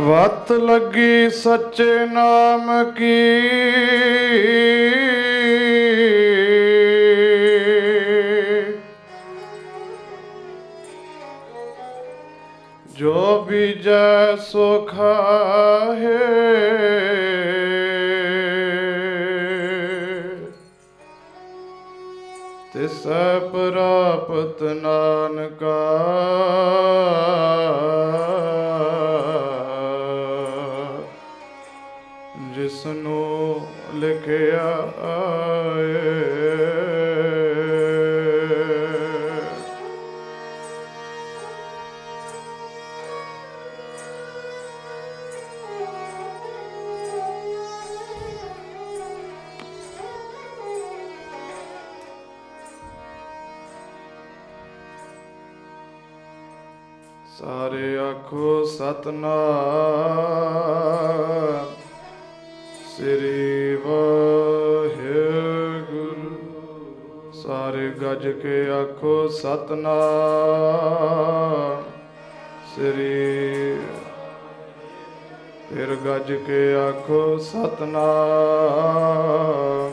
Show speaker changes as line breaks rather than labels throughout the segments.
ਵਤ ਲੱਗੀ ਸੱਚੇ ਨਾਮ ਕੀ? ਜੋ ਬੀਜੈ ਸੋ ਖਾਹੇ। ਤਿਸੈ ਪ੍ਰਾਪਤ ਨਾਨਕਾ। ਜਿਸਨੂੰ ਲਿਖਿਆ ਆਏ। ਸਾਰੇ ਆਖੋ ਸਤਨਾਮ। ਸ੍ਰੀ ਵਾਹਿਗੁਰੂ, ਸਾਰੇ ਗੱਜ ਕੇ ਆਖੋ ਸਤਨਾਮ। ਸ੍ਰੀ, ਫਿਰ ਗੱਜ ਕੇ ਆਖੋ ਸਤਨਾਮ।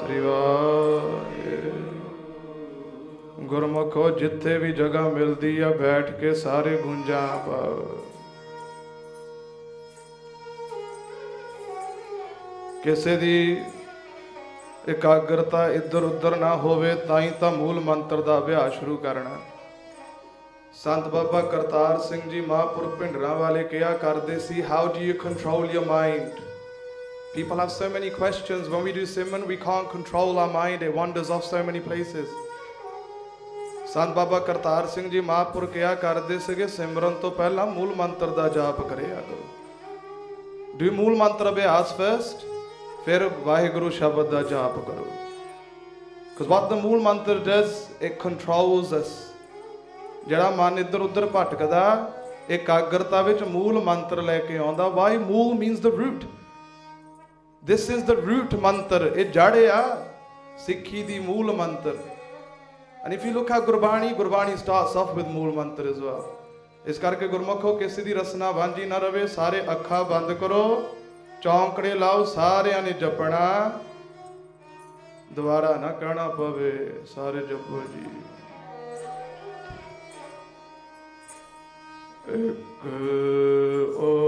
ਸ੍ਰੀ ਵਾਹਿਗੁਰੂ। ਗੁਰਮੁਖੋ ਜਿੱਥੇ ਵੀ ਜਗ੍ਹਾ ਮਿਲਦੀ ਆ, ਬੈਠ ਕੇ ਸਾਰੇ ਗੁੰਜਾਂ ਪਾਓ। ਕਿਸੇ ਦੀ ਇਕਾਗਰਤਾ ਇੱਧਰ ਉੱਧਰ ਨਾ ਹੋਵੇ ਤਾਂ ਹੀ ਤਾਂ ਮੂਲ ਮੰਤਰ ਦਾ ਅਭਿਆਸ ਸ਼ੁਰੂ ਕਰਨਾ ਸੰਤ ਬਾਬਾ ਕਰਤਾਰ ਸਿੰਘ ਜੀ ਮਹਾਂਪੁਰ ਭਿੰਡਰਾਂ ਵਾਲੇ ਕਿਹਾ ਕਰਦੇ ਸੀ how do you control your mind People have so many questions. When we do Simon, we can't control our mind. It wanders off so many places. Sant ਬਾਬਾ ਕਰਤਾਰ ਸਿੰਘ ਜੀ ਮਹਾਂਪੁਰ ਕਿਹਾ ਕਰਦੇ ਸੀਗੇ ਸਿਮਰਨ ਤੋਂ ਪਹਿਲਾਂ ਮੂਲ ਮੰਤਰ ਦਾ ਜਾਪ ਕਰਿਆ ਕਰੋ ਡੂ ਮੂਲ ਮੰਤਰ ਅਭਿਆਸ ਫਰਸਟ ਫਿਰ ਵਾਹਿਗੁਰੂ ਸ਼ਬਦ ਦਾ ਜਾਪ ਕਰੋ because what the ਮੂਲ ਮੰਤਰ does it controls us ਜਿਹੜਾ ਮਨ ਇੱਧਰ ਉੱਧਰ ਭਟਕਦਾ ਇਕਾਗਰਤਾ ਵਿੱਚ ਮੂਲ ਮੰਤਰ ਲੈ ਕੇ ਆਉਂਦਾ why mool means the root this is the root mantra ਇਹ ਜੜ ਆ ਸਿੱਖੀ ਦੀ ਮੂਲ ਮੰਤਰ and if you look a Gurbani Gurbani starts off with mool mantra is well ਇਸ ਕਰਕੇ ਗੁਰਮਖੋ ਕਿਸੇ ਦੀ ਰਸਨਾ ਵਾਂਝੀ ਨਾ ਰਵੇ ਸਾਰੇ ਅੱਖਾਂ ਬੰਦ ਕਰੋ ਚੌਂਕੜੇ ਲਾਓ ਸਾਰਿਆਂ ਨੇ ਜਪਣਾ। ਦੁਬਾਰਾ ਨਾ ਕਹਿਣਾ ਪਵੇ ਸਾਰੇ ਜਪੋ ਜੀ। ਇੱਕ ਓੰਕਾਰ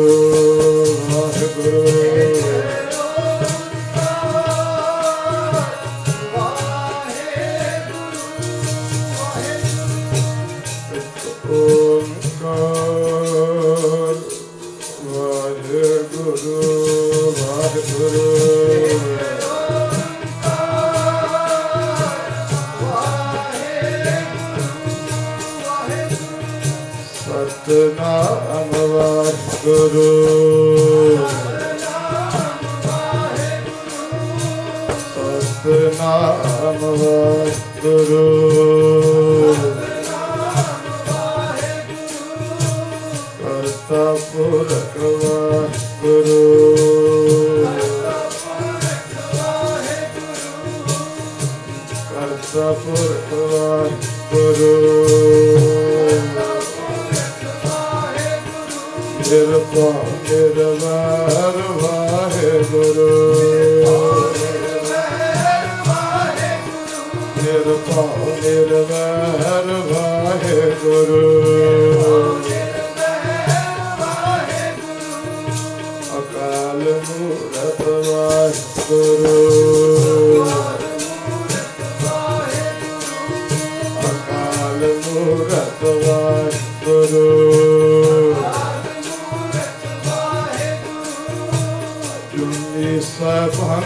ਸਤਨਾਮ ਵਾਹਿਗੁਰੂ ਸਤਨਾਮ ਵਾਹਿਗੁਰੂ ਕਰਤਾ ਪੁਰਖ ਵਾਹਿਗੁਰੂ ਕਰਤਾ ਗੁਰੂ ਵਾਹਿਗੁਰੂ ਕਿਰਪਾ ਨਿਰਵੈਰ ਵਾਹਿਗੁਰੂ ਕਿਰਪਾ ਨਿਰਵੈਰ ਵਾਹਿਗੁਰੂ ਅਕਾਲ ਮੂਰਤ ਵਾਹਿਗੁਰੂ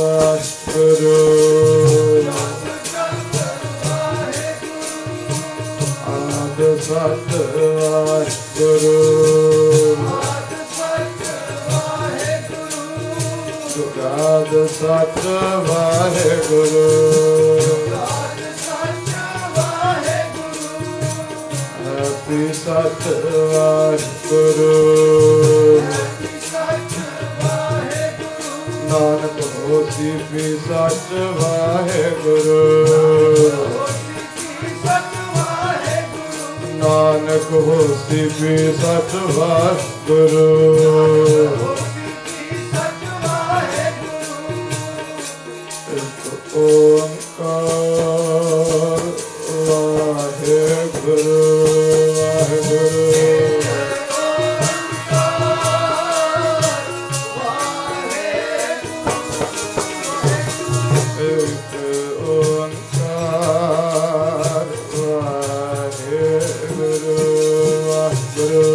ਜਪ ਵਾਹਿਗੁਰੂ ਆਦ ਸਤ ਵਾਹਿਗੁਰੂ ਸੁਗਾਦ ਸਤ ਵਾਹਿਗੁਰੂ ਹੈਪੀ ਸਤ ਵਾਹਿਗੁਰੂ ਨਾਨਕ ਵੀ ਸਤ ਵਾਹਿਗੁਰੂ ਨਾਨਕ ਹੋਸੀ ਵੀ ਸਤ ਵਾਹਿਗੁਰੂ ਓੰਕਾਰ Guru.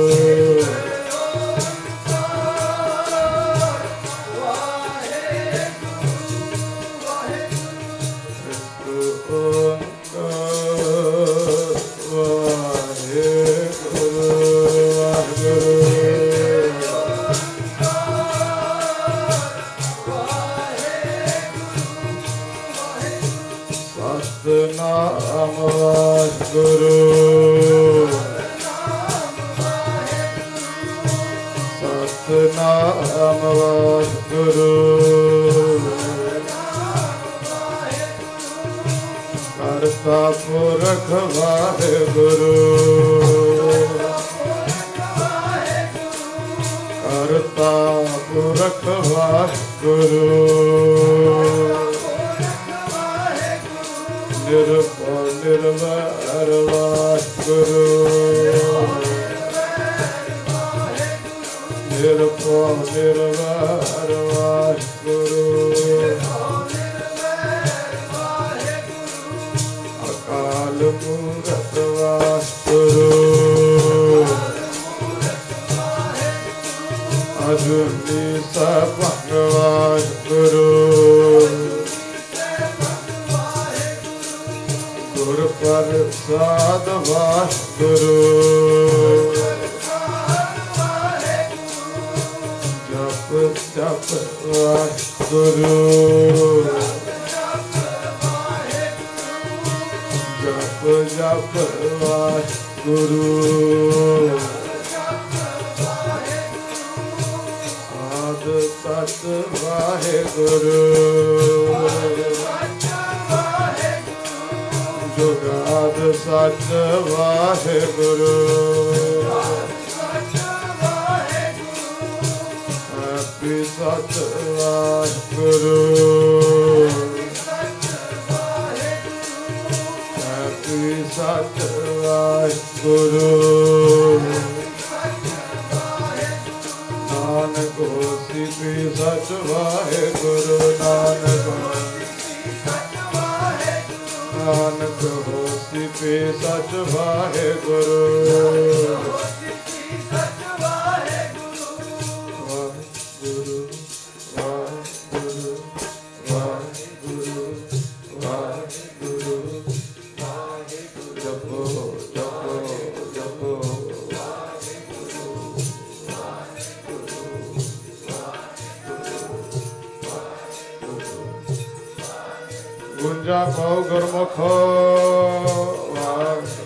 ਕਰਤਾ ਪੁਰਖ ਵਾਹਿਗੁਰੂ। ਕਰਤਾ ਪੁਰਖ ਵਾਹਿਗੁਰੂ। ਨਿਰਭਉ ਨਿਰਵੈਰ ਵਾਹਿਗੁਰੂ। ਨਿਰਭਉ ਨਿਰਵੈਰ ਅਜੂਨੀ ਸਭੰਗ ਵਾਹਿਗੁਰੂ। ਗੁਰ ਪ੍ਰਸਾਦ ਵਾਹਿਗੁਰੂ। ਜਪ ਜਪ ਵਾਹਿਗੁਰੂ। ਜਪ ਜਪ ਵਾਹਿਗੁਰੂ। ਸਤ ਵਾਹਿਗੁਰੂ। ਜੁਗਾਦ ਸਤ ਵਾਹਿਗੁਰੂ। ਹੈਪੀ ਸਤ ਵਾਹਿਗੁਰੂ। ਹੈਪੀ ਸਤ ਵਾਹਿਗੁਰੂ। ਗੁੰਜਾ ਪਾਉ ਗੁਰਮੁਖ। ਵਾਹਿਗੁਰੂ ਵਾਹਿਗੁਰੂ।